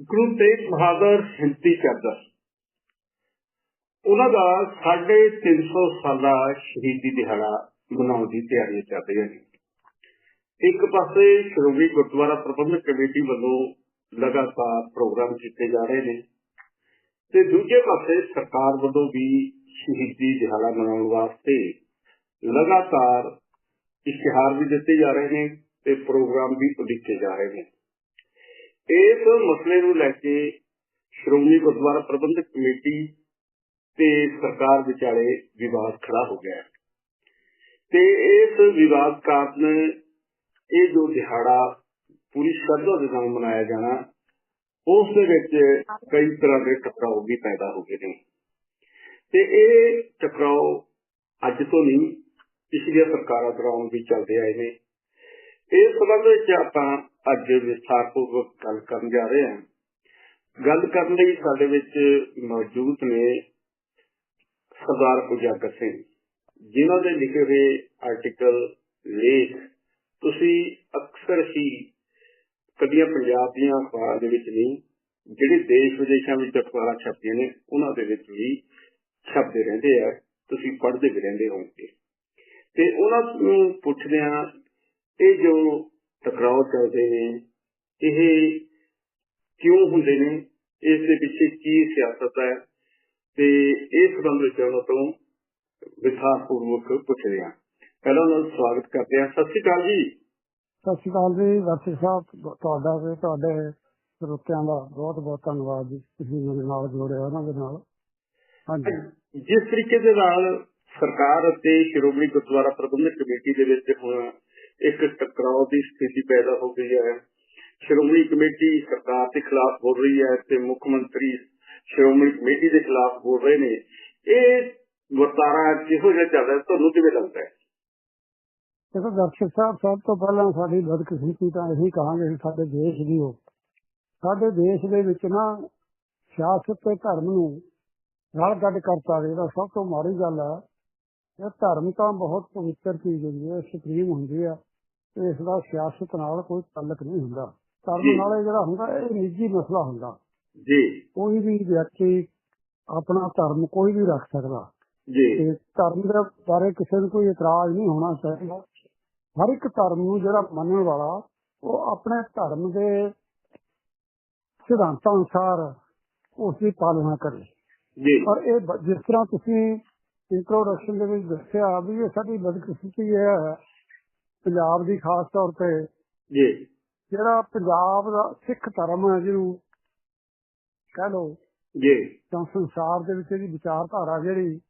ਗੁਰੂ ਤੇਗ ਬਹਾਦਰ ਹਿੰਦੀ ਚਾਦਰ ਉਹਨਾਂ ਦਾ 350 ਸਾਲਾ ਸ਼ਹੀਦੀ ਦਿਹਾੜਾ ਮਨਾਉਣ ਦੀ ਤਿਆਰੀਆਂ ਚੱਲ ਰਹੀਆਂ ਨੇ। ਇੱਕ ਪਾਸੇ ਸ਼੍ਰੋਮਣੀ ਗੁਰਦੁਆਰਾ ਪ੍ਰਬੰਧਕ ਕਮੇਟੀ ਵੱਲੋਂ ਲਗਾਤਾਰ ਪ੍ਰੋਗਰਾਮ ਕੀਤੇ ਜਾ ਰਹੇ ਨੇ ਤੇ ਦੂਜੇ ਪਾਸੇ ਸਰਕਾਰ ਵੱਲੋਂ ਵੀ ਸ਼ਹੀਦੀ ਦਿਹਾੜਾ ਮਨਾਉਣ ਵਾਸਤੇ ਲਗਾਤਾਰ ਇਸ਼ਤਿਹਾਰ ਵੀ ਦਿੱਤੇ ਜਾ ਰਹੇ ਨੇ ਤੇ ਪ੍ਰੋਗਰਾਮ ਵੀ ਉਲੀਕੇ ਜਾ ਰਹੇ ਨੇ। ਇਸ ਮਸਲੇ ਨੂੰ ਲੈ ਕੇ ਸ਼੍ਰੋਮਣੀ ਗੁਰਦੁਆਰਾ ਪ੍ਰਬੰਧਕ ਕਮੇਟੀ ਤੇ ਸਰਕਾਰ ਵਿਚਾਲੇ ਵਿਵਾਦ ਖੜਾ ਹੋ ਗਿਆ ਤੇ ਇਸ ਵਿਵਾਦ ਕਾਰਨ ਇਹ ਜੋ ਦਿਹਾੜਾ ਪੂਰੀ ਸ਼ਰਧਾ ਦੇ ਨਾਲ ਮਨਾਇਆ ਜਾਣਾ, ਉਸ ਦੇ ਵਿੱਚ ਕਈ ਤਰ੍ਹਾਂ ਦੇ ਟਕਰਾਓ ਵੀ ਪੈਦਾ ਹੋ ਗਏ ਨੇ। ਤੇ ਇਹ ਟਕਰਾਓ ਅੱਜ ਤੋਂ ਨਹੀਂ, ਪਿਛਲੀਆਂ ਸਰਕਾਰਾਂ ਦੌਰਾਨ ਵੀ ਚੱਲਦੇ ਆਏ ਨੇ। ਇਸ ਸੰਬੰਧ ਵਿੱਚ ਆਪਾਂ ਅੱਜ ਵਿਸਥਾਰਪੂਰਵਕ ਗੱਲ ਕਰਨ ਜਾ ਰਹੇ ਹਾਂ। ਗੱਲ ਕਰਨ ਲਈ ਸਾਡੇ ਵਿੱਚ ਮੌਜੂਦ ਨੇ ਸਰਦਾਰ ਉਜਾਗਰ ਸਿੰਘ। ਜਿਨ੍ਹਾਂ ਦੇ ਲਿਖੇ ਹੋਏ ਆਰਟੀਕਲ ਲੇਖ ਤੁਸੀਂ ਅਕਸਰ ਹੀ ਕਦੀਆਂ ਪੰਜਾਬ ਦੀਆਂ ਅਖਬਾਰਾਂ ਦੇ ਵਿੱਚ ਨਹੀਂ, ਜਿਹੜੇ ਦੇਸ਼ ਵਿਦੇਸ਼ਾਂ ਵਿੱਚ ਅਖਬਾਰਾਂ ਛਪਦੀਆਂ ਨੇ, ਉਹਨਾਂ ਦੇ ਵਿੱਚ ਵੀ ਛਪਦੇ ਰਹਿੰਦੇ ਆ। ਤੁਸੀਂ ਪੜ੍ਹਦੇ ਵੀ ਰਹਿੰਦੇ ਹੋਵੋਗੇ। ਤੇ ਉਹਨਾਂ ਨੂੰ ਪੁੱਛਦੇ ਆ ਇਹ ਜੋ ਟਕਰਾਅ ਚੱਲਦੇ ਨੇ। ਇਹ ਕਿਉਂ ਹੁੰਦੇ ਨੇ? ਇਸ ਦੇ ਪਿੱਛੇ ਕੀ ਸਿਆਸਤ ਹੈ? ਤੇ ਇਸ ਸੰਬੰਧ ਵਿੱਚ ਉਹਨਾਂ ਤੋਂ ਵਿਸਥਾਰਪੂਰਵਕ ਪੁੱਛਦੇ ਆ ਪਹਿਲਾਂ ਉਹਨਾਂ ਦਾ ਸਵਾਗਤ ਕਰਦੇ ਆ ਸਤਿ ਸ਼੍ਰੀ ਅਕਾਲ ਜੀ। ਸਤਿ ਸ਼੍ਰੀ ਅਕਾਲ ਜੀ। ਵਰਤੀ ਸਾਹਿਬ ਤੁਹਾਡਾ ਤੇ ਤੁਹਾਡੇ ਸਰੋਤਿਆਂ ਦਾ ਬਹੁਤ ਬਹੁਤ ਧੰਨਵਾਦ ਜੀ। ਤੁਸੀਂ ਮੇਰੇ ਨਾਲ ਜੋੜਿਆ ਉਹਨਾਂ ਦੇ ਨਾਲ। ਹਾਂਜੀ। ਜਿਸ ਤਰੀਕੇ ਦੇ ਨਾਲ ਸਰਕਾਰ ਅਤੇ ਸ਼੍ਰੋਮਣੀ ਗੁਰਦੁਆਰਾ ਪ੍ਰਬੰਧਕ ਕਮੇਟੀ ਦੇ ਵਿੱਚ ਹੁਣ ਇੱਕ ਟਕਰਾਅ ਦੀ ਸਥਿਤੀ ਪੈਦਾ ਹੋ ਗਈ ਹੈ। ਸ਼੍ਰੋਮਣੀ ਕਮੇਟੀ ਸਰਕਾਰ ਦੇ ਖਿਲਾਫ ਬੋਲ ਰਹੀ ਹੈ ਤੇ ਮੁੱਖ ਮੰਤਰੀ ਸ਼੍ਰੋਮਣੀ ਕਮੇਟੀ ਦੇ ਖਿਲਾਫ ਬੋਲ ਰਹੇ ਨੇ। ਇਹ ਵਰਤਾਰਾ ਕਿਹੋ ਜਿਹਾ ਚੱਲ ਰਿਹਾ, ਤੁਹਾਨੂੰ ਕਿਵੇਂ ਲੱਗਦਾ ਹੈ? ਦੇਖੋ, ਦਰਸ਼ਕ ਸਾਹਿਬ, ਸਭ ਤੋਂ ਪਹਿਲਾਂ ਸਾਡੀ ਬਦਕਿਸਮਤੀ ਤਾਂ ਇਹੀ ਕਹਾਂਗੇ ਸਾਡੇ ਦੇਸ਼ ਦੀ ਹੋ। ਸਾਡੇ ਦੇਸ਼ ਦੇ ਵਿੱਚ ਨਾ ਸਿਆਸਤ ਤੇ ਧਰਮ ਨੂੰ ਰਲ ਗੱਡ ਕਰਤਾ ਜਿਹੜਾ ਸਭ ਤੋਂ ਮਾੜੀ ਗੱਲ ਹੈ। ਇਹ ਧਰਮ ਤਾਂ ਬਹੁਤ ਪਵਿੱਤਰ ਚੀਜ਼ ਹੁੰਦੀ ਹੈ ਸੁਪਰੀਮ ਹੁੰਦੀ ਹੈ ਇਸ ਦਾ ਸਿਆਸਤ ਨਾਲ ਕੋਈ ਤਾਲੁਕ ਨਹੀਂ ਹੁੰਦਾ। ਧਰਮ। ਨਾਲ ਇਹ ਜਿਹੜਾ ਹੁੰਦਾ ਇਹ ਨਿੱਜੀ ਮਸਲਾ ਹੁੰਦਾ। ਜੀ। ਕੋਈ ਵੀ ਵਿਅਕਤੀ ਆਪਣਾ ਧਰਮ ਕੋਈ ਵੀ ਰੱਖ ਸਕਦਾ। ਜੀ। ਤੇ ਧਰਮ ਦੇ ਬਾਰੇ ਕਿਸੇ ਨੂੰ ਕੋਈ ਇਤਰਾਜ਼ ਨਹੀਂ ਹੋਣਾ ਚਾਹੀਦਾ। ਹਰ ਇੱਕ ਧਰਮ ਨੂੰ ਜਿਹੜਾ ਮੰਨਣ ਵਾਲਾ ਉਹ ਆਪਣੇ ਧਰਮ ਦੇ ਸਿਧਾਂਤਾਂ ਅਨੁਸਾਰ ਉਸ ਦੀ ਪਾਲਣਾ ਕਰੇ। ਜੀ। ਪਰ ਇਹ ਜਿਸ ਤਰ੍ਹਾਂ ਤੁਸੀਂ ਇੰਟਰੋਡਕਸ਼ਨ ਦੇ ਵਿੱਚ ਦੱਸਿਆ ਵੀ ਇਹ ਸਾਡੀ ਬਦਕਿਸਮਤੀ ਹੈ ਪੰਜਾਬ ਦੀ ਖਾਸ ਤੌਰ ਤੇ ਜੀ। ਜਿਹੜਾ ਪੰਜਾਬ ਦਾ ਸਿੱਖ ਧਰਮ ਹੈ ਜਿਹਨੂੰ ਕਹਿ ਲਓ ਜੀ। ਤਾਂ ਸੰਸਾਰ ਦੇ ਵਿੱਚ ਇਹਦੀ ਵਿਚਾਰਧਾਰਾ ਜਿਹੜੀ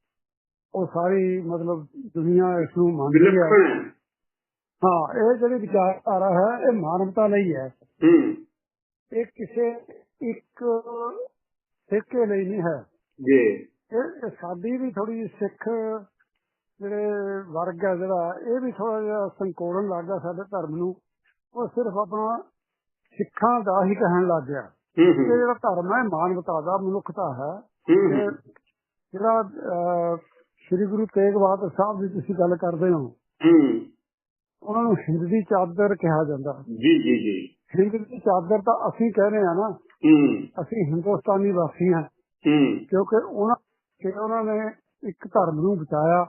ਉਹ ਸਾਰੀ ਮਤਲਬ ਦੁਨੀਆ ਇਸ ਨੂੰ ਮੰਨਦੀ ਹੈ। ਹੈ। ਇਹ ਜਿਹੜੀ ਵਿਚਾਰਧਾਰਾ ਹੈ ਇਹ ਮਾਨਵਤਾ ਲਈ ਹੈ। ਇਹ ਕਿਸੇ ਇੱਕ ਸਿੱਕੇ ਲਈ ਨਹੀਂ ਹੈ। ਜੀ। ਇਹ ਸਾਡੀ ਵੀ ਥੋੜੀ ਸਿੱਖ ਜਿਹੜੇ ਵਰਗ ਹੈ ਜਿਹੜਾ ਇਹ ਵੀ ਥੋੜਾ ਜਿਹਾ ਸੰਕੋੜਨ ਲੱਗ ਗਿਆ ਸਾਡੇ ਧਰਮ ਨੂੰ। ਉਹ ਸਿਰਫ ਆਪਣਾ ਸਿੱਖਾਂ ਦਾ ਹੀ ਕਹਿਣ ਲੱਗ ਗਿਆ। ਇਹ ਜਿਹੜਾ ਧਰਮ ਹੈ ਮਾਨਵਤਾ ਦਾ ਮਨੁੱਖਤਾ ਹੈ। ਜਿਹੜਾ ਸ੍ਰੀ ਗੁਰੂ ਤੇਗ ਬਹਾਦਰ ਸਾਹਿਬ ਦੀ ਤੁਸੀਂ ਗੱਲ ਕਰਦੇ ਹੋ। ਉਹਨਾਂ ਨੂੰ ਹਿੰਦ ਦੀ ਚਾਦਰ ਕਿਹਾ ਜਾਂਦਾ। ਜੀ ਜੀ ਜੀ। ਹਿੰਦ ਦੀ ਚਾਦਰ ਤਾਂ ਅਸੀਂ ਕਹਿੰਦੇ ਆ ਨਾ। ਅਸੀਂ ਹਿੰਦੁਸਤਾਨੀ ਵਾਸੀ ਹਾਂ। ਕਿਉਂਕਿ ਉਹਨਾਂ ਕਿ ਉਹਨਾਂ ਨੇ ਇੱਕ ਧਰਮ ਨੂੰ ਬਚਾਇਆ।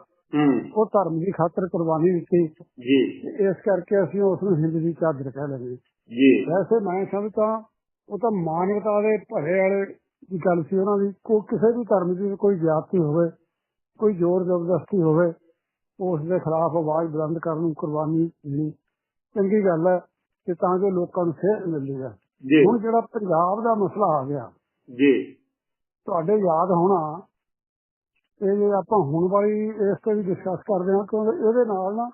ਉਹ ਧਰਮ ਦੀ ਖਾਤਰ ਕੁਰਬਾਨੀ ਦਿੱਤੀ। ਜੀ। ਇਸ ਕਰਕੇ ਅਸੀਂ ਉਸ ਨੂੰ ਹਿੰਦ ਦੀ ਚਾਦਰ ਕਹਿ ਲੈਂਦੇ ਜੀ। ਵੈਸੇ ਮੈਂ ਸਮਝਦਾ ਉਹ ਤਾਂ ਮਾਨਵਤਾ ਦੇ ਭਲੇ ਵਾਲੇ ਦੀ ਗੱਲ ਸੀ ਉਹਨਾਂ ਦੀ। ਕੋਈ ਕਿਸੇ ਵੀ ਧਰਮ ਦੀ ਕੋਈ ਜਾਤੀ ਹੋਵੇ ਕੋਈ ਜ਼ੋਰ ਜ਼ਬਰਦਸਤੀ ਹੋਵੇ ਉਸ ਦੇ ਖਿਲਾਫ ਆਵਾਜ਼ ਬੁਲੰਦ ਕਰਨ ਨੂੰ ਕੁਰਬਾਨੀ ਦੇਣੀ ਚੰਗੀ ਗੱਲ ਹੈ ਕਿ ਤਾਂ ਜੋ ਲੋਕਾਂ ਨੂੰ ਸੇਧ ਜੀ। ਹੁਣ ਜਿਹੜਾ ਪੰਜਾਬ ਦਾ ਮਸਲਾ ਆ ਗਿਆ ਜੀ। ਤੁਹਾਡੇ ਯਾਦ ਹੋਣਾ ਇਹ ਜੇ ਆਪਾਂ ਹੁਣ ਵਾਲੀ ਇਸ ਤੇ ਵੀ ਡਿਸਕਸ ਕਰਦੇ ਹਾਂ ਕਿਉਂਕਿ ਇਹਦੇ ਨਾਲ ਨਾ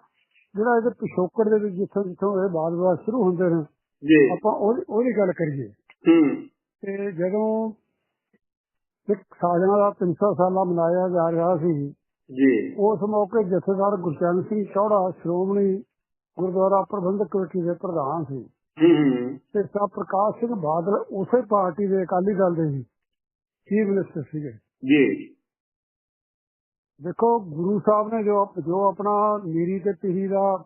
ਜਿਹੜਾ ਇਹਦੇ ਪਿਛੋਕੜ ਦੇ ਵਿੱਚ ਜਿੱਥੋਂ ਜਿੱਥੋਂ ਇਹ ਬਾਦ ਸ਼ੁਰੂ ਹੁੰਦੇ ਨੇ ਜੀ। ਆਪਾਂ ਉਹਦੀ ਉਹਦੀ ਗੱਲ ਕਰੀਏ। ਹੂੰ। ਤੇ ਜਦੋਂ ਸਿੱਖ ਸਾਜਣਾ ਦਾ 300 ਸਾਲਾ ਮਨਾਇਆ ਜਾ ਰਿਹਾ ਸੀ ਜੀ। ਉਸ ਮੌਕੇ ਜਥੇਦਾਰ ਗੁਰਚਰਨ ਸਿੰਘ ਚੌੜਾ ਸ਼੍ਰੋਮਣੀ ਗੁਰਦੁਆਰਾ ਪ੍ਰਬੰਧਕ ਕਮੇਟੀ ਦੇ ਪ੍ਰਧਾਨ ਸੀ। ਤੇ ਸਾ ਪ੍ਰਕਾਸ਼ ਸਿੰਘ ਬਾਦਲ ਉਸੇ ਪਾਰਟੀ ਦੇ ਅਕਾਲੀ ਦਲ ਦੇ ਸੀ ਚੀਫ ਮਿਨਿਸਟਰ ਸੀਗੇ। ਜੀ। ਦੇਖੋ ਗੁਰੂ ਸਾਹਿਬ ਨੇ ਜੋ ਜੋ ਆਪਣਾ ਮੀਰੀ ਤੇ ਪੀਰੀ ਦਾ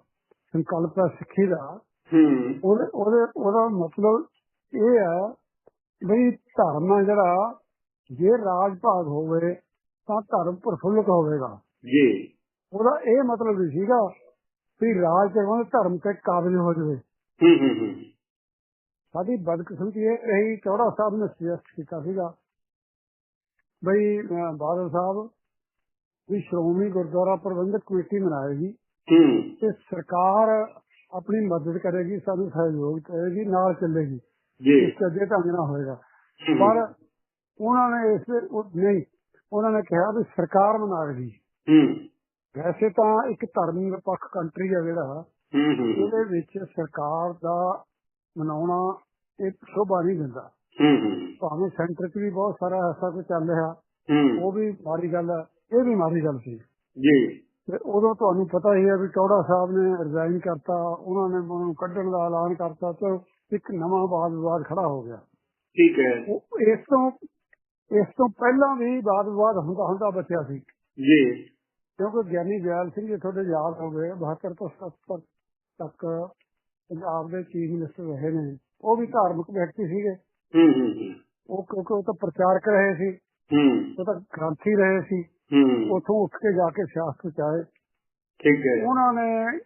ਸੰਕਲਪ ਹੈ ਸਿੱਖੀ ਦਾ ਹੂੰ। ਉਹਦੇ ਉਹਦੇ ਉਹਦਾ ਮਤਲਬ ਇਹ ਹੈ ਬਈ ਧਰਮ ਜਿਹੜਾ ਜੇ ਰਾਜ ਭਾਗ ਹੋਵੇ ਤਾਂ ਧਰਮ ਪ੍ਰਫੁੱਲਤ ਹੋਵੇਗਾ। ਜੀ। ਉਹਦਾ ਇਹ ਮਤਲਬ ਨਹੀਂ ਸੀਗਾ ਵੀ ਰਾਜ ਕਰਵਾਉਣ ਧਰਮ ਤੇ ਕਾਬਿਲ ਹੋ ਜਾਵੇ। ਹੂੰ ਹੂੰ ਹੂੰ। ਸਾਡੀ ਬਦਕਿਸਮਤੀ ਇਹ ਰਹੀ ਚੌੜਾ ਸਾਹਿਬ ਨੇ ਸੁਜੈਸਟ ਕੀਤਾ ਸੀਗਾ। ਬਈ ਬਾਦਲ ਸਾਹਿਬ ਵੀ ਸ਼੍ਰੋਮਣੀ ਗੁਰਦੁਆਰਾ ਪ੍ਰਬੰਧਕ ਕਮੇਟੀ ਬਣਾਏਗੀ ਤੇ ਸਰਕਾਰ ਆਪਣੀ ਮਦਦ ਕਰੇਗੀ ਸਾਨੂੰ ਸਹਿਯੋਗ ਕਰੇਗੀ ਨਾਲ ਚੱਲੇਗੀ। ਜੀ। ਇਸ ਅੱਗੇ ਢੰਗ ਨਾਲ ਹੋਏਗਾ। ਪਰ ਉਹਨਾਂ ਨੇ ਇਸ ਨਹੀਂ ਉਹਨਾਂ ਨੇ ਕਿਹਾ ਵੀ ਸਰਕਾਰ ਬਣਾਏਗੀ ਵੈਸੇ ਤਾਂ ਇੱਕ ਧਰਮ ਨਿਰਪੱਖ ਕੰਟਰੀ ਹੈ ਜਿਹੜਾ ਇਹਦੇ ਵਿੱਚ ਸਰਕਾਰ ਦਾ ਮਨਾਉਣਾ ਇਹ ਸ਼ੋਭਾ ਨਹੀਂ ਦਿੰਦਾ। ਹੂੰ ਹੂੰ। ਭਾਵੇਂ ਸੈਂਟਰ 'ਚ ਵੀ ਬਹੁਤ ਸਾਰਾ ਐਸਾ ਕੁਝ ਚੱਲ ਰਿਹਾ। ਉਹ ਵੀ ਮਾੜੀ ਗੱਲ ਹੈ ਇਹ ਵੀ ਮਾੜੀ ਗੱਲ ਸੀ। ਜੀ। ਤੇ ਉਦੋਂ ਤੁਹਾਨੂੰ ਪਤਾ ਹੀ ਹੈ ਵੀ ਚੌੜਾ ਸਾਹਿਬ ਨੇ ਰਿਜ਼ਾਈਨ ਕਰਤਾ ਉਹਨਾਂ ਨੇ ਉਹਨੂੰ ਕੱਢਣ ਦਾ ਐਲਾਨ ਕਰਤਾ ਤੇ ਇੱਕ ਨਵਾਂ ਵਾਦ ਵਿਵਾਦ ਖੜਾ ਹੋ ਗਿਆ। ਠੀਕ ਹੈ। ਉਹ ਇਸ ਤੋਂ ਇਸ ਤੋਂ ਪਹਿਲਾਂ ਵੀ ਵਾਦ ਵਿਵਾਦ ਹੁੰਦਾ ਹੁੰਦਾ ਬਚਿਆ ਸੀ। ਜੀ। ਕਿਉਂਕਿ ਗਿਆਨੀ ਜੈਲ ਸਿੰਘ ਜੀ ਤੁਹਾਡੇ ਯਾਦ ਹੋਵੇ 72 ਤੋਂ 77 ਤੱਕ ਪੰਜਾਬ ਦੇ ਚੀਫ ਮਿਨਿਸਟਰ ਰਹੇ ਨੇ। ਉਹ ਵੀ ਧਾਰਮਿਕ ਵਿਅਕਤੀ ਸੀਗੇ। ਹੂੰ ਹੂੰ ਹੂੰ, ਉਹ ਕਿਉਂਕਿ ਉਹ ਤਾਂ ਪ੍ਰਚਾਰਕ ਰਹੇ ਸੀ। ਹੂੰ। ਉਹ ਤਾਂ ਗ੍ਰੰਥੀ ਰਹੇ ਸੀ। ਹੂੰ ਉੱਥੋਂ ਉੱਠ ਕੇ ਜਾ ਕੇ ਸਿਆਸਤ ਚ ਆਏ। ਠੀਕ ਹੈ। ਉਹਨਾਂ ਨੇ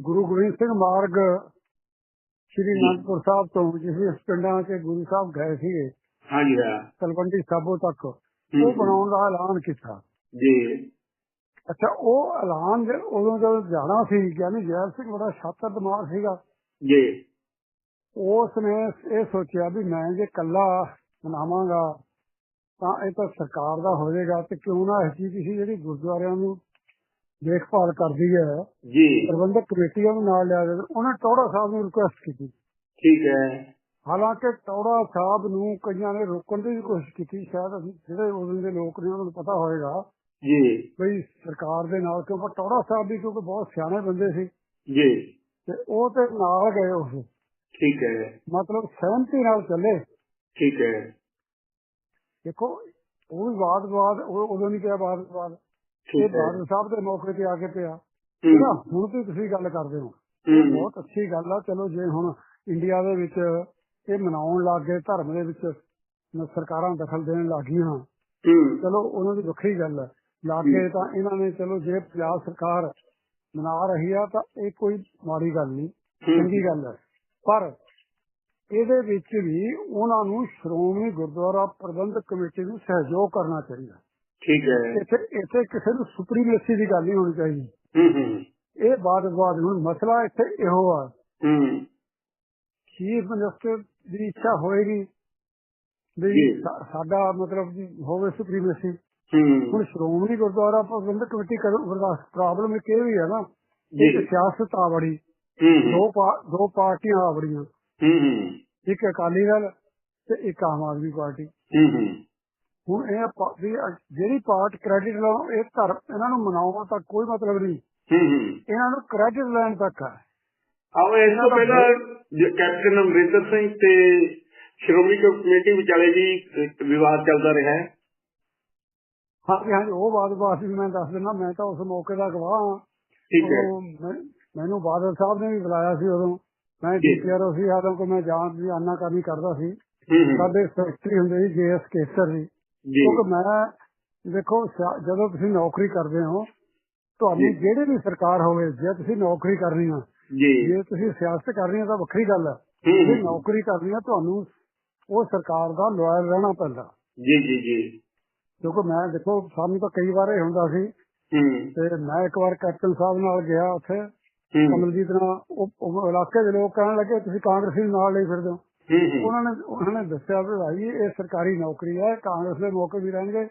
ਗੁਰੂ ਗੋਬਿੰਦ ਸਿੰਘ ਮਾਰਗ ਸ਼੍ਰੀ ਅਨੰਦਪੁਰ ਸਾਹਿਬ ਤੋਂ ਜਿਸ ਪਿੰਡਾਂ 'ਚ ਗੁਰੂ ਸਾਹਿਬ ਗਏ ਸੀਗੇ ਹਾਂਜੀ ਹਾਂ। ਤਲਵੰਡੀ ਸਾਬੋ ਤੱਕ ਉਹ ਬਣਾਉਣ ਦਾ ਐਲਾਨ ਕੀਤਾ। ਜੀ। ਅੱਛਾ ਉਹ ਐਲਾਨ ਉਦੋਂ ਜਦੋਂ ਜਾਣਾ ਸੀ ਗਿਆਨੀ ਜੈਲ ਸਿੰਘ ਬੜਾ ਸ਼ਾਤਰ ਦਿਮਾਗ ਸੀਗਾ। ਜੀ। ਉਸ ਨੇ ਇਹ ਸੋਚਿਆ ਵੀ ਮੈਂ ਜੇ ਕੱਲਾ ਬਣਾਵਾਂਗਾ ਤਾਂ ਇਹ ਤਾਂ ਸਰਕਾਰ ਦਾ ਹੋ ਜਾਏਗਾ ਤੇ ਕਿਉਂ ਨਾ ਐਸੀ ਕਿਸੇ ਜਿਹੜੀ ਗੁਰਦੁਆਰਿਆਂ ਨੂੰ ਦੇਖਭਾਲ ਕਰਦੀ ਹੈ ਜੀ। ਪ੍ਰਬੰਧਕ ਕਮੇਟੀ ਉਹਨੂੰ ਨਾਲ ਲਿਆ ਜਾਵੇ ਉਹਨੇ ਟੌੜਾ ਸਾਹਿਬ ਨੂੰ ਰਿਕੁਐਸਟ ਕੀਤੀ। ਠੀਕ ਹੈ। ਹਾਲਾਂਕਿ ਟੌੜਾ ਸਾਹਿਬ ਨੂੰ ਕਈਆਂ ਨੇ ਰੋਕਣ ਦੀ ਵੀ ਕੋਸ਼ਿਸ਼ ਕੀਤੀ ਸ਼ਾਇਦ ਅਸੀਂ ਜਿਹੜੇ ਉਦੋਂ ਦੇ ਲੋਕ ਨੇ ਉਹਨਾਂ ਨੂੰ ਪਤਾ ਹੋਏਗਾ। ਜੀ। ਬਈ ਸਰਕਾਰ ਦੇ ਨਾਲ ਕਿਉਂਕਿ ਟੌੜਾ ਸਾਹਿਬ ਵੀ ਕਿਉਂਕਿ ਬਹੁਤ ਸਿਆਣੇ ਬੰਦੇ ਸੀ। ਜੀ। ਤੇ ਉਹ ਤੇ ਨਾਲ ਗਏ ਉਸ। ਠੀਕ ਹੈ। ਮਤਲਬ ਸਹਿਮਤੀ ਨਾਲ ਚੱਲੇ। ਠੀਕ ਹੈ। ਦੇਖੋ ਉਹ ਵੀ ਬਾਦ ਬਾਦ ਉਹ ਉਦੋਂ ਨਹੀਂ ਪਿਆ ਬਾਦ ਬਾਦ ਇਹ ਬਾਦਲ ਸਾਹਿਬ ਦੇ ਮੌਕੇ ਤੇ ਆ ਕੇ ਪਿਆ। ਜਿਹੜਾ ਹੁਣ ਵੀ ਤੁਸੀਂ ਗੱਲ ਕਰਦੇ ਹੋ। ਬਹੁਤ ਅੱਛੀ ਗੱਲ ਆ। ਚਲੋ ਜੇ ਹੁਣ ਇੰਡੀਆ ਦੇ ਵਿੱਚ ਇਹ ਮਨਾਉਣ ਲੱਗ ਗਏ ਧਰਮ ਦੇ ਵਿੱਚ ਨ- ਸਰਕਾਰਾਂ ਦਖਲ ਦੇਣ ਲੱਗ ਗਈਆਂ ਹੂੰ, ਚਲੋ ਉਹਨਾਂ ਦੀ ਵੱਖਰੀ ਗੱਲ ਹੈ ਲਾਗੇ ਤਾਂ ਇਹਨਾਂ ਨੇ ਚਲੋ ਜੇ ਪੰਜਾਬ ਸਰਕਾਰ ਮਨਾ ਰਹੀ ਆ ਤਾਂ ਇਹ ਕੋਈ ਮਾੜੀ ਗੱਲ ਨਹੀਂ। ਚੰਗੀ ਗੱਲ ਹੈ ਪਰ ਇਹਦੇ ਵਿੱਚ ਵੀ ਉਹਨਾਂ ਨੂੰ ਸ਼੍ਰੋਮਣੀ ਗੁਰਦੁਆਰਾ ਪ੍ਰਬੰਧਕ ਕਮੇਟੀ ਨੂੰ ਸਹਿਯੋਗ ਕਰਨਾ ਚਾਹੀਦਾ। ਠੀਕ ਹੈ। ਇੱਥੇ ਇੱਥੇ ਕਿਸੇ ਨੂੰ ਸੁਪਰੀਮੇਸੀ ਦੀ ਗੱਲ ਨਹੀਂ ਹੋਣੀ ਚਾਹੀਦੀ। ਹੂੰ ਹੂੰ। ਇਹ ਬਾਦ ਬਾਦ ਹੁਣ ਮਸਲਾ ਇੱਥੇ ਇਹੋ ਆ। ਹੂੰ। ਚੀਫ ਮਿਨਿਸਟਰ ਦੀ ਇੱਛਾ ਹੋਏਗੀ ਵੀ ਸਾਡਾ ਮਤਲਬ ਜੀ ਹੋਵੇ ਸੁਪਰੀਮੇਸੀ। ਹੁਣ ਸ਼੍ਰੋਮਣੀ ਗੁਰਦੁਆਰਾ ਪ੍ਰਬੰਧਕ ਕਮੇਟੀ ਕਦੋਂ ਪ੍ਰੋਬਲਮ ਇੱਕ ਇਹ ਵੀ ਹੈ ਨਾ ਜੀ। ਇੱਕ ਸਿਆਸਤ ਆ ਬੜੀ। ਹੂੰ। ਦੋ ਦੋ ਪਾਰਟੀਆਂ ਆ ਬੜੀਆਂ। ਹੂੰ ਹੂੰ। ਇੱਕ ਅਕਾਲੀ ਦਲ ਤੇ ਇੱਕ ਆਮ ਆਦਮੀ ਪਾਰਟੀ। ਹੂੰ ਹੂੰ। ਹੁਣ ਇਹ ਪਾ- ਵੀ ਅ- ਜਿਹੜੀ ਪਾਰਟ ਕ੍ਰੈਡਿਟ ਲਾਉ ਇਹ ਧਰਮ ਇਹਨਾਂ ਨੂੰ ਮਨਾਉਣ ਤੱਕ ਕੋਈ ਮਤਲਬ ਨਹੀਂ। ਹੂੰ ਹੂੰ। ਇਹਨਾਂ ਨੂੰ ਕ੍ਰੈਡਿਟ ਲੈਣ ਤੱਕ ਹੈ। ਆਓ ਇਸ ਤੋਂ ਪਹਿਲਾਂ ਜ- ਕੈਪਟਨ ਅਮਰਿੰਦਰ ਸਿੰਘ ਤੇ ਸ਼੍ਰੋਮਣੀ ਕਮੇਟੀ ਵਿਚਾਲੇ ਵੀ ਇੱਕ ਵਿਵਾਦ ਚੱਲਦਾ ਰਿਹਾ ਹੈ। ਹਾਂਜੀ ਹਾਂਜੀ ਉਹ ਬਾਤ ਬਾਤ ਵੀ ਮੈਂ ਦੱਸ ਦਿੰਦਾ। ਮੈਂ ਤਾਂ ਉਸ ਮੌਕੇ ਦਾ ਗਵਾਹ ਹਾਂ। ਠੀਕ ਹੈ। ਮੈਂ- ਮੈਨੂੰ ਬਾਦਲ ਸਾਹਿਬ ਨੇ ਵੀ ਬੁਲਾਇਆ ਸੀ ਉਦੋਂ। ਮੈਂ ਜੀ। ਡੀਪੀਆਰਓ ਸੀ ਆਦੋਂ ਕਿ ਮੈਂ ਜਾਂਚ ਦੀ ਆਨਾਕਾਨੀ ਕਰਦਾ ਸੀ। ਸਾਡੇ ਸੈਕਟਰੀ ਹੁੰਦੇ ਸੀ ਜੇਐਸ ਕੇਸਰ ਜੀ। ਕਿਉਂਕਿ ਮੈਂ ਦੇਖੋ ਜਦੋਂ ਤੁਸੀਂ ਨੌਕਰੀ ਕਰਦੇ ਹੋ ਤੁਹਾਨੂੰ। ਜਿਹੜੇ ਵੀ ਸਰਕਾਰ ਹੋਵੇ ਜੇ ਤੁਸੀਂ ਨੌਕਰੀ ਕਰਨੀ ਆ ਜੀ। ਤੁਸੀਂ ਸਿਆਸਤ ਕਰਨੀ ਆ ਤਾਂ ਵੱਖਰੀ ਗੱਲ ਹੈ ਹੂੰ। ਜੇ। ਨੌਕਰੀ ਕਰਨੀ ਆ ਤੁਹਾਨੂੰ ਉਹ ਸਰਕਾਰ ਦਾ ਲਾਇਲ ਰਹਿਣਾ ਪੈਂਦਾ। ਜੀ ਜੀ ਜੀ। ਕਿਉਂਕਿ ਮੈਂ ਦੇਖੋ ਸਾਨੂੰ ਤਾਂ ਕਈ ਵਾਰ ਇਹ ਹੁੰਦਾ ਸੀ ਤੇ ਮੈਂ ਇੱਕ ਵਾਰ ਕੈਪਟਨ ਸਾਹਿਬ ਨਾਲ ਗਿਆ ਉੱਥੇ। ਕਮਲਜੀਤ ਨਾਲ ਉਹ ਉਹ ਇਲਾਕੇ ਦੇ ਲੋਕ ਕਹਿਣ ਲੱਗੇ ਤੁਸੀਂ ਕਾਂਗਰਸੀ ਨੂੰ ਨਾਲ ਲਈ ਫਿਰਦੇ ਹੋ। ਉਹਨਾਂ ਨੇ ਉਹਨਾਂ ਨੇ ਦੱਸਿਆ ਵੀ ਭਾਈ ਇਹ ਸਰਕਾਰੀ ਨੌਕਰੀ ਹੈ ਕਾਂਗਰਸ ਦੇ ਮੌਕੇ ਵੀ ਰਹਿਣਗੇ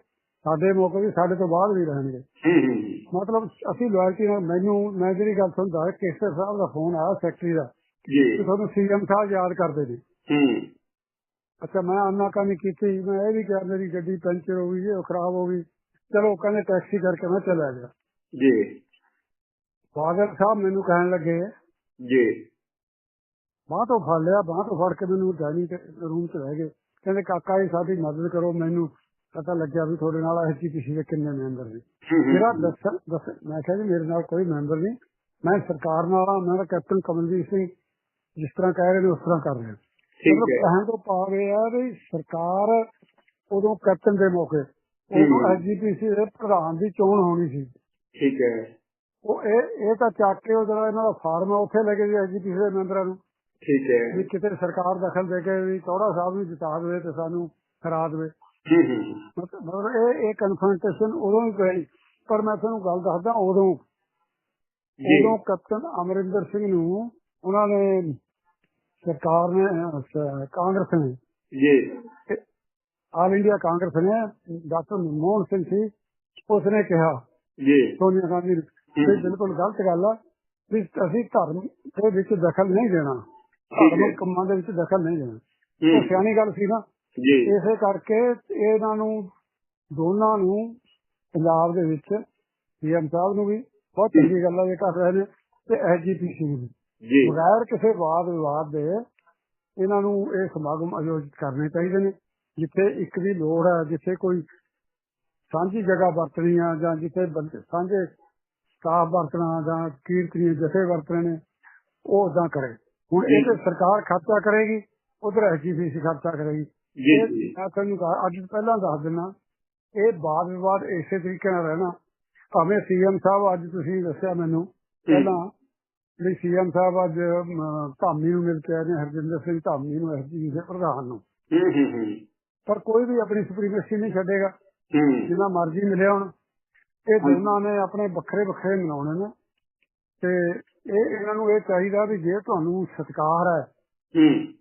ਸਾਡੇ ਮੌਕੇ ਵੀ ਸਾਡੇ ਤੋਂ ਬਾਅਦ ਵੀ ਰਹਿਣਗੇ। ਮਤਲਬ ਅਸੀਂ ਲਾਇਲਟੀ ਨਾਲ ਮੈਨੂੰ ਮੈਂ ਜਿਹੜੀ ਗੱਲ ਸੁਣਦਾ ਕੇਸਰ ਸਾਹਿਬ ਦਾ ਫੋਨ ਆਇਆ ਸੈਕਟਰੀ ਦਾ ਜੀ। ਤੁਹਾਨੂੰ ਸੀਐਮ ਸਾਹਿਬ ਯਾਦ ਕਰਦੇ ਨੇ ਅੱਛਾ ਮੈਂ ਆਨਾਕਾਨੀ ਕੀਤੀ ਮੈਂ ਇਹ ਵੀ ਕਿਹਾ ਮੇਰੀ ਗੱਡੀ ਪੈਂਚਰ ਹੋ ਗਈ ਉਹ ਖਰਾਬ ਹੋ ਗਈ। ਚਲੋ ਕਹਿੰਦੇ ਟੈਕਸੀ ਕਰਕੇ ਮੈਂ ਚਲਾ ਗਿਆ। ਜੀ। ਬਾਦਲ ਸਾਹਿਬ ਮੈਨੂੰ ਕਹਿਣ ਲੱਗੇ ਜੀ। ਬਾਹ ਤੋਂ ਫੜ ਲਿਆ ਬਾਹ ਤੋਂ ਫੜ ਕੇ ਮੈਨੂੰ ਡਾਈਨਿੰਗ ਰੂਮ 'ਚ ਲੈ ਗਏ। ਕਹਿੰਦੇ ਕਾਕਾ ਜੀ ਸਾਡੀ ਮਦਦ ਕਰੋ ਮੈਨੂੰ ਪਤਾ ਲੱਗਿਆ ਵੀ ਤੁਹਾਡੇ ਨਾਲ ਐਸਜੀਪੀਸੀ ਦੇ ਕਿੰਨੇ ਮੈਂਬਰ ਨੇ। ਮੇਰਾ ਦੱਸ ਦੱਸ ਮੈਂ ਕਿਹਾ ਜੀ ਮੇਰੇ ਨਾਲ ਕੋਈ ਮੈਂਬਰ ਨਹੀਂ। ਮੈਂ ਸਰਕਾਰ ਨਾਲ ਆ ਮੈਂ ਕੈਪਟਨ ਕਮਲਜੀਤ ਸਿੰਘ ਜਿਸ ਤਰ੍ਹਾਂ ਕਹਿ ਰਹੇ ਨੇ ਉਸ ਤਰ੍ਹਾਂ ਕਰ ਰਿਹਾ। ਠੀਕ ਹੈ। ਕਹਿਣ ਤੋਂ ਭਾਵ ਇਹ ਹੈ ਵੀ ਸਰਕਾਰ ਉਦੋਂ ਕੈਪਟਨ ਦੇ ਮੌਕੇ ਉਦੋਂ ਹਮ। ਐਸਜੀਪੀਸੀ ਦੇ ਪ੍ਰਧਾਨ ਦੀ ਚੋਣ ਹੋਣੀ ਸੀ। ਠੀਕ ਹੈ। ਉਹ ਇਹ ਇਹ ਤਾਂ ਚੱਕ ਕੇ ਉਹ ਜਿਹੜਾ ਇਹਨਾਂ ਦਾ ਫਾਰਮ ਹੈ ਉੱਥੇ ਲੈ ਕੇ ਜੀ ਐਸਜੀਪੀਸੀ ਦੇ ਮੈਂਬਰਾਂ ਨੂੰ। ਠੀਕ ਹੈ। ਵੀ ਕਿਤੇ ਸਰਕਾਰ ਦਖਲ ਦੇ ਕੇ ਵੀ ਚੌੜਾ ਸਾਹਿਬ ਨੂੰ ਜਿਤਾ ਦੇਵੇ ਤੇ ਸਾਨੂੰ ਹਰਾ ਦੇਵੇ। ਹੂੰ ਹੂੰ ਮਤਲਬ ਇਹ ਇਹ ਕਨਫਰੰਟੇਸ਼ਨ ਉਦੋਂ ਹੀ ਪਈ ਪਰ ਮੈਂ ਤੁਹਾਨੂੰ ਗੱਲ ਦੱਸਦਾ ਉਦੋਂ। ਜੀ। ਉਦੋਂ ਕੈਪਟਨ ਅਮਰਿੰਦਰ ਸਿੰਘ ਨੂੰ ਉਹਨਾਂ ਨੇ ਸਰਕਾਰ ਨੇ ਕਾਂਗਰਸ ਨੇ ਜੀ। ਆਲ ਇੰਡੀਆ ਕਾਂਗਰਸ ਨੇ ਡਾਕਟਰ ਮਨਮੋਹਨ ਸਿੰਘ ਸੀ ਉਸਨੇ ਕਿਹਾ ਜੀ। ਸੋਨੀਆ ਗਾਂਧੀ। ਇਹ ਬਿਲਕੁਲ ਗਲਤ ਗੱਲ ਆ। ਵੀ ਅਸੀਂ ਧਰਮ ਦੇ ਵਿੱਚ ਦਖਲ ਨਹੀਂ ਦੇਣਾ। ਧਾਰਮਿਕ ਕੰਮਾਂ ਦੇ ਵਿੱਚ ਦਖਲ ਨਹੀਂ ਦੇਣਾ। ਹੂੰ। ਉਹ ਸਿਆਣੀ ਗੱਲ ਸੀ ਨਾ। ਜੀ। ਇਸੇ ਕਰਕੇ ਇਹਨਾਂ ਨੂੰ ਦੋਨਾਂ ਨੂੰ ਪੰਜਾਬ ਦੇ ਵਿੱਚ ਸੀਐਮ ਸਾਹਿਬ ਨੂੰ ਵੀ ਬਹੁਤ ਚੰਗੀ ਗੱਲ ਆ ਇਹ ਕਰ ਰਹੇ ਨੇ ਤੇ ਐਸਜੀਪੀਸੀ ਨੂੰ ਵੀ। ਜੀ। ਬਗੈਰ ਕਿਸੇ ਵਾਦ ਵਿਵਾਦ ਦੇ ਇਹਨਾਂ ਨੂੰ ਇਹ ਸਮਾਗਮ ਆਯੋਜਿਤ ਕਰਨੇ ਚਾਹੀਦੇ ਨੇ ਜਿੱਥੇ ਇੱਕ ਦੀ ਲੋੜ ਹੈ ਜਿੱਥੇ ਕੋਈ ਸਾਂਝੀ ਜਗ੍ਹਾ ਵਰਤਣੀ ਆ ਜਾਂ ਜਿੱਥੇ ਸਾਂਝੇ ਸਟਾਫ ਵਰਤਣਾ ਜਾਂ ਕੀਰਤਨੀ ਜਥੇ ਵਰਤਣੇ ਨੇ ਉਹ ਉਦਾਂ ਕਰੇ। ਹੁਣ ਇਹ ਤੇ ਸਰਕਾਰ ਖਰਚਾ ਕਰੇਗੀ ਉਧਰ ਐਸਜੀਪੀਸੀ ਖਰਚਾ ਕਰੇਗੀ। ਜੀ ਮੈਂ ਤੁਹਾਨੂੰ ਅੱਜ ਪਹਿਲਾਂ ਦੱਸ ਦਿੰਨਾ ਇਹ ਬਾਦ ਵਿਵਾਦ ਇਸੇ ਤਰੀਕੇ ਨਾਲ ਰਹਿਣਾ। ਭਾਵੇਂ ਸੀਐਮ ਸਾਹਿਬ ਅੱਜ ਤੁਸੀਂ ਦੱਸਿਆ ਮੈਨੂੰ ਪਹਿਲਾਂ ਵੀ ਸੀਐਮ ਸਾਹਿਬ ਅੱਜ ਧਾਮੀ ਨੂੰ ਮਿਲ ਕੇ ਆਏ ਨੇ ਹਰਜਿੰਦਰ ਸਿੰਘ ਧਾਮੀ ਨੂੰ ਐਸਜੀ ਦੇ ਪ੍ਰਧਾਨ ਨੂੰ। ਪਰ ਕੋਈ ਵੀ ਆਪਣੀ ਸੁਪਰੀਮੇਸੀ ਨਹੀਂ ਛੱਡੇਗਾ। ਜਿੰਨਾ ਮਰਜ਼ੀ ਮਿਲਿਆ ਹੁਣ। ਇਹ ਦੋਨਾਂ ਨੇ ਆਪਣੇ ਵੱਖਰੇ ਵੱਖਰੇ ਮਨਾਉਣੇ ਨੇ ਤੇ ਇਹ ਇਹਨਾਂ ਨੂੰ ਇਹ ਚਾਹੀਦਾ ਵੀ ਜੇ ਤੁਹਾਨੂੰ ਸਤਿਕਾਰ ਹੈ ਹੂੰ।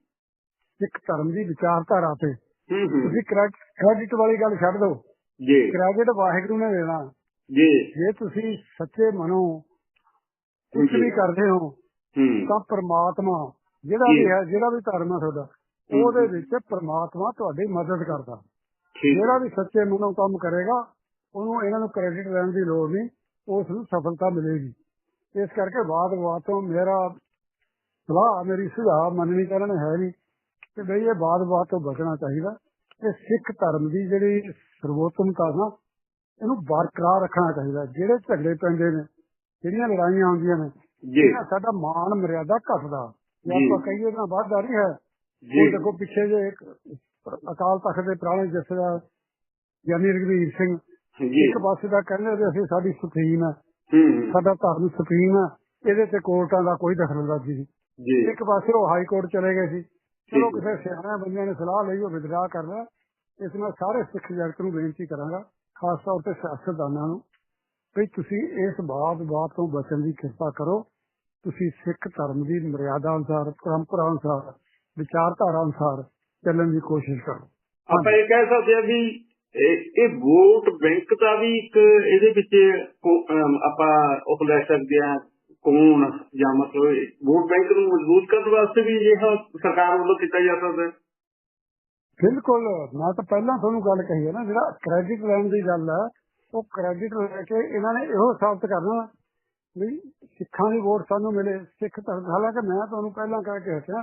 ਸਿੱਖ ਧਰਮ ਦੀ ਵਿਚਾਰਧਾਰਾ ਤੇ ਹੂੰ ਤੁਸੀਂ ਕ੍ਰੈਡਿਟ ਵਾਲੀ ਗੱਲ ਛੱਡ ਦਿਓ। ਜੀ। ਕ੍ਰੈਡਿਟ ਵਾਹਿਗੁਰੂ ਨੇ ਦੇਣਾ। ਜੀ। ਜੇ ਤੁਸੀਂ ਸੱਚੇ ਮਨੋਂ ਕੁਝ। ਵੀ ਕਰਦੇ ਹੋ ਤਾਂ ਪ੍ਰਮਾਤਮਾ ਜਿਹੜਾ। ਵੀ ਹੈ ਜਿਹੜਾ ਵੀ ਧਰਮ ਹੈ ਤੁਹਾਡਾ ਉਹਦੇ ਵਿੱਚ ਪ੍ਰਮਾਤਮਾ ਤੁਹਾਡੀ ਮਦਦ ਕਰਦਾ। ਜਿਹੜਾ ਵੀ ਸੱਚੇ ਮਨੋਂ ਕੰਮ ਕਰੇਗਾ ਉਹਨੂੰ ਇਹਨਾਂ ਨੂੰ ਕ੍ਰੈਡਿਟ ਲੈਣ ਦੀ ਲੋੜ ਨਹੀਂ ਉਸ ਨੂੰ ਸਫਲਤਾ ਮਿਲੇਗੀ। ਇਸ ਕਰਕੇ ਬਾਦ ਵਿਵਾਦ ਤੋਂ ਮੇਰਾ ਸਲਾਹ ਮੇਰੀ ਸੁਝਾਅ ਮੰਨਣੀ ਕਰਨ ਹੈ ਨਹੀਂ ਕਿ ਬਈ ਇਹ ਬਾਦ ਵਿਵਾਦ ਤੋਂ ਬਚਣਾ ਚਾਹੀਦਾ। ਤੇ ਸਿੱਖ ਧਰਮ ਦੀ ਜਿਹੜੀ ਸਰਵੋਤਮਤਾ ਨਾ ਇਹਨੂੰ ਬਰਕਰਾਰ ਰੱਖਣਾ ਚਾਹੀਦਾ। ਜਿਹੜੇ ਝਗੜੇ ਪੈਂਦੇ ਨੇ ਜਿਹੜੀਆਂ ਲੜਾਈਆਂ ਹੁੰਦੀਆਂ ਨੇ ਜੀ। ਸਾਡਾ ਮਾਣ ਮਰਿਆਦਾ ਘਟਦਾ। ਜੇ। ਆਪਾਂ ਕਹੀਏ ਤਾਂ ਵਾਧਾ ਨਹੀਂ ਹੈ। ਜੀ। ਦੇਖੋ ਪਿੱਛੇ ਜੇ ਇੱਕ ਅਕਾਲ ਤਖਤ ਦੇ ਪੁਰਾਣੇ ਜਥੇਦਾਰ ਗਿਆਨੀ ਰਘਵੀਰ ਸਿੰਘ ਜੀ ਇੱਕ ਪਾਸੇ ਦਾ ਕਹਿੰਦੇ ਵੀ ਅਸੀਂ ਸਾਡੀ ਸੁਪਰੀਮ ਹੈ ਹੂੰ। ਸਾਡਾ ਧਰਮ ਸੁਪਰੀਮ ਹੈ ਇਹਦੇ ਤੇ ਕੋਰਟਾਂ ਦਾ ਕੋਈ ਦਖਲਅੰਦਾਜ਼ੀ ਨਹੀਂ। ਜੀ। ਇੱਕ ਪਾਸੇ ਉਹ ਹਾਈ ਕੋਰਟ ਚਲੇ ਗਏ ਸੀ। ਚਲੋ ਕਿਸੇ ਸਿਆਣੇ ਬੰਦਿਆਂ ਨੇ ਸਲਾਹ ਲਈ ਉਹ ਵਿਦਰਾਹ ਕਰ ਲਿਆ। ਇਸ ਨਾਲ ਸਾਰੇ ਸਿੱਖ ਜਗਤ ਨੂੰ ਬੇਨਤੀ ਕਰਾਂਗਾ ਖਾਸ ਤੌਰ ਤੇ ਸਿਆਸਤਦਾਨਾਂ ਨੂੰ ਵੀ ਤੁਸੀਂ ਇਸ ਬਾਤ ਬਾਤ ਤੋਂ ਬਚਣ ਦੀ ਕਿਰਪਾ ਕਰੋ। ਤੁਸੀਂ ਸਿੱਖ ਧਰਮ ਦੀ ਮਰਿਆਦਾ ਅਨੁਸਾਰ ਪਰੰਪਰਾ ਅਨੁਸਾਰ ਵਿਚਾਰਧਾਰਾ ਅਨੁਸਾਰ ਚੱਲਣ ਦੀ ਕੋਸ਼ਿਸ਼ ਕਰੋ। ਆਪਾਂ ਇਹ ਕਹਿ ਸਕਦੇ ਆ ਵੀ ਇਹ ਵੋਟ ਬੈਂਕ ਦਾ ਵੀ ਇੱਕ ਇਹਦੇ ਵਿੱਚ ਆਪਾਂ ਉਹ ਲੈ ਸਕਦੇ ਆ ਕੌਣ ਜਾਂ ਮਤਲਬ ਵੋਟ ਬੈਂਕ ਨੂੰ ਮਜ਼ਬੂਤ ਕਰਨ ਵਾਸਤੇ ਵੀ ਇਹ ਸਰਕਾਰ ਵੱਲੋਂ ਕੀਤਾ ਜਾ ਸਕਦਾ। ਬਿਲਕੁਲ, ਮੈਂ ਤਾਂ ਪਹਿਲਾਂ ਤੁਹਾਨੂੰ ਗੱਲ ਕਹੀ ਹੈ ਨਾ, ਜਿਹੜਾ ਕ੍ਰੈਡਿਟ ਲੈਣ ਦੀ ਗੱਲ ਆ, ਉਹ ਕ੍ਰੈਡਿਟ ਲੈ ਕੇ ਇਹਨਾਂ ਨੇ ਇਹੋ ਸਾਬਤ ਕਰਨਾ ਵੀ ਸਿੱਖਾਂ ਦੀ ਵੋਟ ਸਾਨੂੰ ਮਿਲੇ। ਸਿੱਖ ਧਰਮ ਹਾਲਾਂਕਿ ਮੈਂ ਤੁਹਾਨੂੰ ਪਹਿਲਾਂ ਕਹਿ ਕੇ ਹਟਿਆ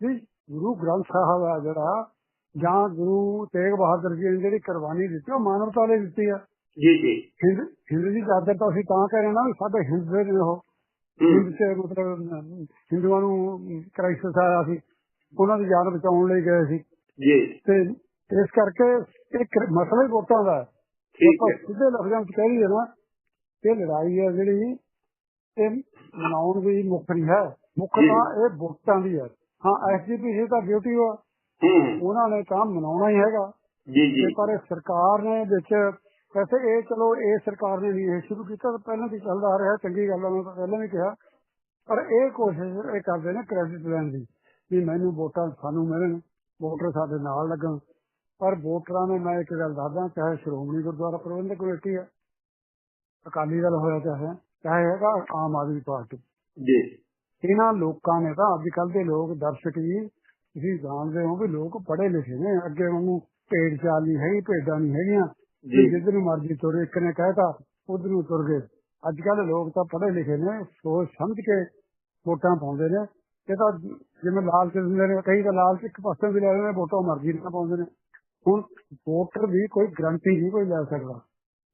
ਵੀ ਗੁਰੂ ਗ੍ਰੰਥ ਸਾਹਿਬ ਆ ਜਿਹੜਾ ਜਾਂ ਗੁਰੂ ਤੇਗ ਬਹਾਦਰ ਜੀ ਨੇ ਜਿਹੜੀ ਕੁਰਬਾਨੀ ਦਿੱਤੀ ਉਹ ਮਾਨਵਤਾ ਲਈ ਦਿੱਤੀ ਆ। ਜੀ ਜੀ। ਹਿੰਦ ਹਿੰਦ ਦੀ ਚਾਦਰ ਤਾਂ ਅਸੀਂ ਤਾਂ ਕਹਿ ਰਹੇ ਨਾ ਸਾਡੇ ਹਿੰਦ ਦੇ ਨੇ ਉਹ। ਹੂੰ, ਹਿੰਦ ਚ ਮਤਲਬ ਹਿੰਦੂਆਂ ਨੂੰ ਕ੍ਰਾਈਸਿਸ ਆਇਆ ਸੀ। ਉਹਨਾਂ ਦੀ ਜਾਨ ਬਚਾਉਣ ਲਈ ਗਏ ਸੀ। ਜੀ। ਤੇ ਇਸ ਕਰਕੇ ਇਹ ਮਸਲਾ ਹੀ ਵੋਟਾਂ ਦਾ ਠੀਕ ਹੈ। ਸਿੱਧੇ ਲਫ਼ਜ਼ਾਂ ਵਿੱਚ ਕਹਿ ਲਈਏ ਨਾ ਇਹ ਲੜਾਈ ਹੈ ਜਿਹੜੀ ਇਹ ਮਨਾਉਣ ਦੀ ਮੁੱਖ ਨਹੀਂ ਹੈ। ਮੁੱਖ ਜੀ। ਤਾਂ ਇਹ ਵੋਟਾਂ ਦੀ ਹੈ। ਹਾਂ ਐਸਜੀਪੀਸੀ ਦਾ ਡਿਊਟੀ ਹੂੰ। ਉਹਨਾਂ ਨੇ ਤਾਂ ਮਨਾਉਣਾ ਹੀ ਹੈਗਾ। ਜੀ ਜੀ। ਪਰ ਇਹ ਸਰਕਾਰ ਨੇ ਵਿੱਚ ਵੈਸੇ ਇਹ ਚਲੋ ਇਹ ਸਰਕਾਰ ਨੇ ਨਹੀਂ ਇਹ ਸ਼ੁਰੂ ਕੀਤਾ ਪਹਿਲਾਂ ਵੀ ਚੱਲਦਾ ਆ ਰਿਹਾ ਚੰਗੀ ਗੱਲ ਮੈਂ ਤਾਂ ਪਹਿਲਾਂ ਵੀ ਕਿਹਾ। ਪਰ ਇਹ ਕੋਸ਼ਿਸ਼ ਇਹ ਕਰਦੇ ਨੇ ਕ੍ਰੈਡਿਟ ਲੈਣ ਦੀ ਵੀ ਮੈਨੂੰ ਵੋਟਾਂ ਸਾਨੂੰ ਮਿਲਣ ਵੋਟਰ ਸਾਡੇ ਨਾਲ ਲੱਗਣ। ਪਰ ਵੋਟਰਾਂ ਨੇ ਮੈਂ ਇੱਕ ਗੱਲ ਦੱਸਦਾ ਚਾਹੇ ਸ਼੍ਰੋਮਣੀ ਗੁਰਦੁਆਰਾ ਪ੍ਰਬੰਧਕ ਕਮੇਟੀ ਹੈ ਅਕਾਲੀ ਦਲ ਹੋਇਆ ਚਾਹੇ ਚਾਹੇ ਹੈਗਾ ਆਮ ਆਦਮੀ ਪਾਰਟੀ। ਜੀ। ਇਹਨਾਂ ਲੋਕਾਂ ਨੇ ਤਾਂ ਅੱਜ ਕੱਲ ਦੇ ਲੋਕ ਦਰਸ਼ਕ ਜੀ ਤੁਸੀਂ ਜਾਣਦੇ ਹੋ ਵੀ ਲੋਕ ਪੜ੍ਹੇ ਲਿਖੇ ਨੇ ਅੱਗੇ ਵਾਂਗੂ ਭੇਡ ਚਾਲ ਨਹੀਂ ਹੈਗੀ ਭੇਡਾਂ ਨਹੀਂ ਹੈਗੀਆਂ। ਜੀ। ਜਿੱਧਰ ਨੂੰ ਮਰਜ਼ੀ ਤੁਰੇ ਇੱਕ ਨੇ ਕਹਿਤਾ ਉਧਰ ਨੂੰ ਤੁਰ ਗਏ। ਅੱਜ ਕੱਲ ਲੋਕ ਤਾਂ ਪੜ੍ਹੇ ਲਿਖੇ ਨੇ ਸੋਚ ਸਮਝ ਕੇ ਵੋਟਾਂ ਪਾਉਂਦੇ ਨੇ। ਇਹ ਤਾਂ ਜਿਵੇਂ ਲਾਲਚ ਦਿੰਦੇ ਨੇ ਕਈ ਤਾਂ ਲਾਲਚ ਇੱਕ ਪਾਸੇ ਵੀ ਲੈ ਨੇ ਵੋਟਾਂ ਮਰਜ਼ੀ ਨਾਲ ਪਾਉਂਦੇ ਨੇ। ਹੁਣ ਵੋਟਰ ਦੀ ਕੋਈ ਗਰੰਟੀ ਨਹੀਂ ਕੋਈ ਲੈ ਸਕਦਾ।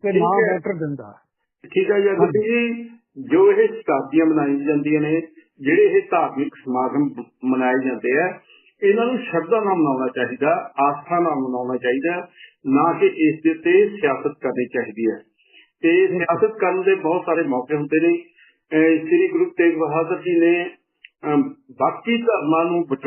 ਤੇ ਨਾ। ਵੋਟਰ ਦਿੰਦਾ। ਠੀਕ ਹੈ ਜਗਤ ਜੀ ਜੋ ਇਹ ਸ਼ਤਾਬਦੀਆਂ ਮਨਾਈ ਜਾਂਦੀਆਂ ਨੇ ਜਿਹੜੇ ਇਹ ਧਾਰਮਿਕ ਸਮਾਗਮ ਮਨਾਏ ਜਾਂਦੇ ਆ ਇਹਨਾਂ ਨੂੰ ਸ਼ਰਧਾ ਨਾਲ ਮਨਾਉਣਾ ਚਾਹੀਦਾ, ਆਸਥਾ ਨਾਲ ਮਨਾਉਣਾ ਚਾਹੀਦਾ, ਨਾ ਕਿ ਇਸ ਦੇ ਉੱਤੇ ਸਿਆਸਤ ਕਰਨੀ ਚਾਹੀਦੀ ਹੈ। ਤੇ ਸਿਆਸਤ ਕਰਨ ਦੇ ਬਹੁਤ ਸਾਰੇ ਮੌਕੇ ਹੁੰਦੇ ਨੇ। ਸ੍ਰੀ ਗੁਰੂ ਤੇਗ ਬਹਾਦਰ ਜੀ ਨੇ ਬਾਕੀ ਧਰਮਾਂ ਨੂੰ ਬਚਾਉਣ